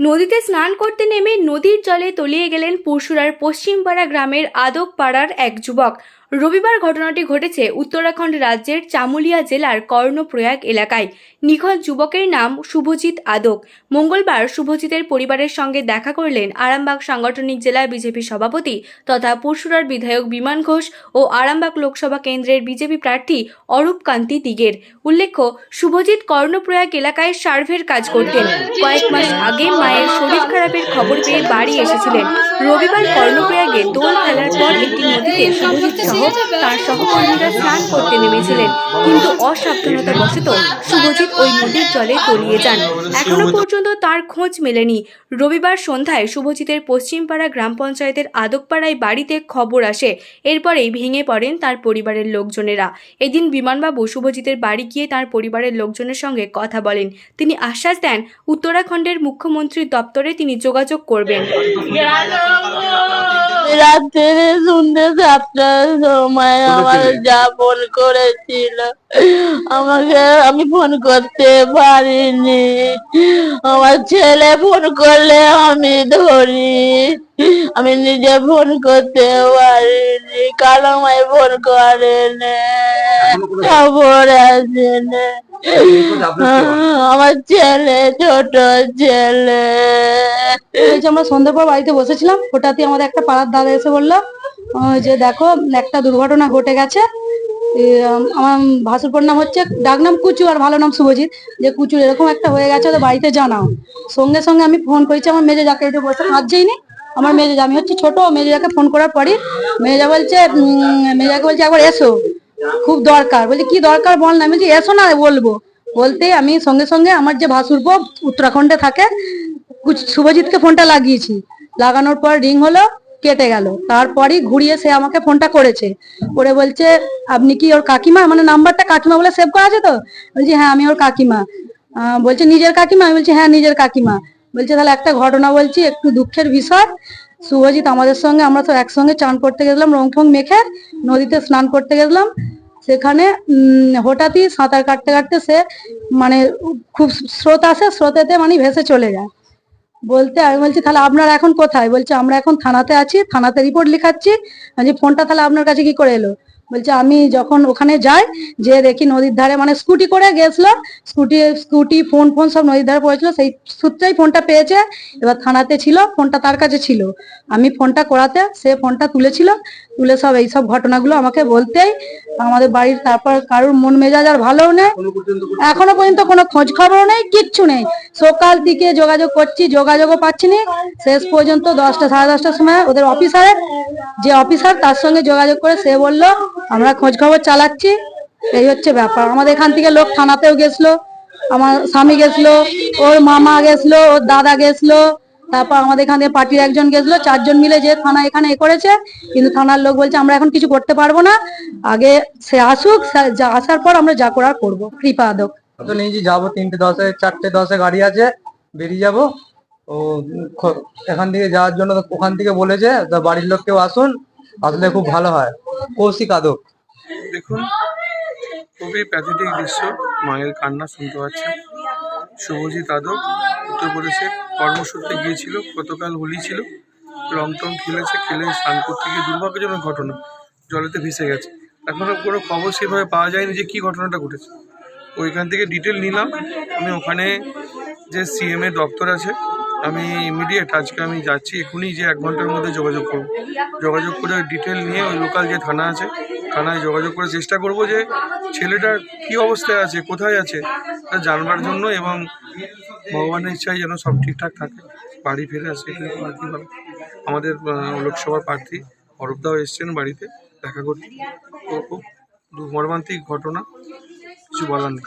নদীতে স্নান করতে নেমে নদীর জলে তলিয়ে গেলেন পরশুরার পশ্চিমপাড়া গ্রামের আদকপাড়ার এক যুবক। রবিবার ঘটনাটি ঘটেছে উত্তরাখণ্ড রাজ্যের চামুলিয়া জেলার কর্ণপ্রয়াগ এলাকায়। নিখোঁজ যুবকের নাম শুভজিৎ আদক। মঙ্গলবার শুভজিতের পরিবারের সঙ্গে দেখা করলেন আরামবাগ সাংগঠনিক জেলা বিজেপি সভাপতি তথা পরশুরার বিধায়ক বিমান ঘোষ ও আরামবাগ লোকসভা কেন্দ্রের বিজেপি প্রার্থী অরূপ কান্তি দিগের। উল্লেখ্য, শুভজিৎ কর্ণপ্রয়াগ এলাকায় সার্ভের কাজ করতেন। কয়েক মাস আগে মায়ের শরীর খারাপের খবর পেয়ে বাড়ি এসেছিলেন। রবিবার কর্ণপ্রয়াগে দোল খেলার পর একটি নদীতে শুভজিৎ সহ তার সহকর্মীরা স্নান করতে নেমেছিলেন। কিন্তু অসাবধানতাবশত শুভজিৎ ওই নদীর জলে তলিয়ে যান। এখনও পর্যন্ত তার খোঁজ মেলেনি। রবিবার সন্ধ্যায় শুভজিতের পশ্চিমপাড়া গ্রাম পঞ্চায়েতের আদকপাড়ায় বাড়িতে খবর আসে। এরপরেই ভেঙে পড়েন তার পরিবারের লোকজনেরা। এদিন বিমানবাবু শুভজিতের বাড়ি গিয়ে তার পরিবারের লোকজনের সঙ্গে কথা বলেন। তিনি আশ্বাস দেন উত্তরাখণ্ডের মুখ্যমন্ত্রীর দপ্তরে তিনি যোগাযোগ করবেন। রাত্রে শুনতে সাতটার সময় আমার যা ফোন করেছিল। আমাকে আমি ফোন করতে পারিনি। আমার ছেলে ফোন করলে আমি ধরি। আমি নিজে ফোন করতে পারিনি। কারণ আমায় ফোন করেনি। খবর আসেনি। আমার ছেলে, ছোট ছেলে। যে আমরা সন্ধ্যের পর বাড়িতে বসেছিলাম, হঠাৎই আমাদের একটা পাড়ার দাদা এসে বলল যে দেখো, একটা দুর্ঘটনা ঘটে গেছে। আমার ভাসুরপুর নাম হচ্ছে, ডাক নাম কুচু আর ভালো নাম শুভজিৎ। যে কুচু এরকম একটা হয়ে গেছে তো বাড়িতে জানাও। সঙ্গে সঙ্গে আমি ফোন করেছি, আমার মেজে যাকে যে বসে কাঁদছেই নি আমার মেজে, আমি হচ্ছে ছোট মেজেজাকে ফোন করার পরই, মেজা বলছে মেজাকে বলছে, একবার এসো। খুব দরকার। বলছে, কি দরকার বল না? আমি বলছি, এসো না, বলব। বলতে আমি সঙ্গে সঙ্গে আমার যে ভাসুর ভাসুরপো উত্তরাখণ্ডে থাকে শুভজিৎকে ফোনটা লাগিয়েছি। লাগানোর পর রিং হলো, কেটে গেল। তারপরই ঘুরিয়ে সে আমাকে ফোনটা করেছে। করে বলছে, আপনি কি ওর কাকিমা? মানে নাম্বারটা কাকিমা বলে সেভ করা আছে তো? বলছি হ্যাঁ আমি ওর কাকিমা। বলছে, নিজের কাকিমা? আমি বলছি হ্যাঁ নিজের কাকিমা। বলছে, তাহলে একটা ঘটনা বলছি, একটু দুঃখের বিষয়। শুভজিৎ আমাদের সঙ্গে, আমরা তো একসঙ্গে চান করতে গেছিলাম রং ফং মেখে নদীতে স্নান করতে গেছিলাম। সেখানে হঠাৎই সাঁতার কাটতে কাটতে সে মানে খুব স্রোত আসে, স্রোতেতে মানে ভেসে চলে যায়। বলতে, আমি বলছি, তাহলে আপনার এখন কোথায়? বলছে, আমরা এখন থানাতে আছি, থানাতে রিপোর্ট লিখাচ্ছি ফোনটা তাহলে আপনার কাছে কি করে এলো? বলছে আমি যখন ওখানে যাই যে দেখি নদীর ধারে মানে স্কুটি করে গেছিলাম স্কুটি স্কুটি ফোন ফোন সব নদীর ধারে পড়েছিল সেই সূত্রেই ফোনটা পেয়েছে এবার থানাতে ছিল ফোনটা তার কাছে ছিল। আমি ফোনটা করাতে সে ফোনটা তুলেছিল তুলে সব এইসব ঘটনাগুলো আমাকে বলতেই আমাদের বাড়ির তারপর কারোর মন মেজাজ আর ভালোও নেই এখনও পর্যন্ত কোনো খোঁজ খবরও নেই কিচ্ছু নেই। সকাল থেকে যোগাযোগ করছি যোগাযোগও পাচ্ছি না শেষ পর্যন্ত দশটা সাড়ে দশটার সময় ওদের অফিসারের যে অফিসার তার সঙ্গে যোগাযোগ করে সে বলল আমরা খোঁজ খবর চালাচ্ছি, এই হচ্ছে ব্যাপার। আমাদের এখান থেকে লোক থানাতেও গেছিল, আমার স্বামী গেছিল, ওর মামা গেছিল, ওর দাদা গেছিল, তারপর আমাদের এখান থেকে পার্টির একজন গেছিল, চারজন মিলে যে থানা এখানে এ করেছে, কিন্তু থানার লোক বলছে, আমরা এখন কিছু করতে পারব না, আগে সে আসুক যা, আসার পর আমরা যা করার করব। কৃপা আদক। তো নিয়েছি যাব, তিনটে দশে, চারটে দশে গাড়ি আছে, বেরিয়ে যাব। ও এখান থেকে যাওয়ার জন্য ওখান থেকে বলেছে বাড়ির লোক কেউ আসুন, আসলে খুব ভালো হয়। কৌশিক আদক। দেখুন, খুবই প্যাথেটিক দৃশ্য, মায়ের কান্না শুনতে পাচ্ছেন। শুভজিৎ আদক, উত্তরপ্রদেশে কর্মসূত্রে গিয়েছিল, গতকাল হোলি ছিল। রং টং খেলেছে, খেলে স্নান করতে গিয়ে দুর্ভাগ্যজনক ঘটনা, জলেতে ভেসে গেছে। এখনও কোনো খবর সেভাবে পাওয়া যায়নি যে কী ঘটনাটা ঘটেছে। ওইখান থেকে ডিটেল নিলাম। আমি ওখানে যে সিএম এর দপ্তর আছে আমি ইমিডিয়েট আজকে আমি যাচ্ছি, এখনই যে এক ঘণ্টার মধ্যে যোগাযোগ করব। যোগাযোগ করে ডিটেল নিয়ে ওই লোকাল যে থানা আছে, থানায় যোগাযোগ করে চেষ্টা করব যে ছেলেটার কী অবস্থায় আছে, কোথায় আছে, তা জানবার জন্য এবং ভগবানের ইচ্ছায় যেন সব ঠিকঠাক থাকে, বাড়ি ফিরে আসে। আমাদের লোকসভার প্রার্থী অরূপদাও এসছেন বাড়িতে, দেখা করতে। তো খুব মর্মান্তিক ঘটনা, কিছু বলার নেই।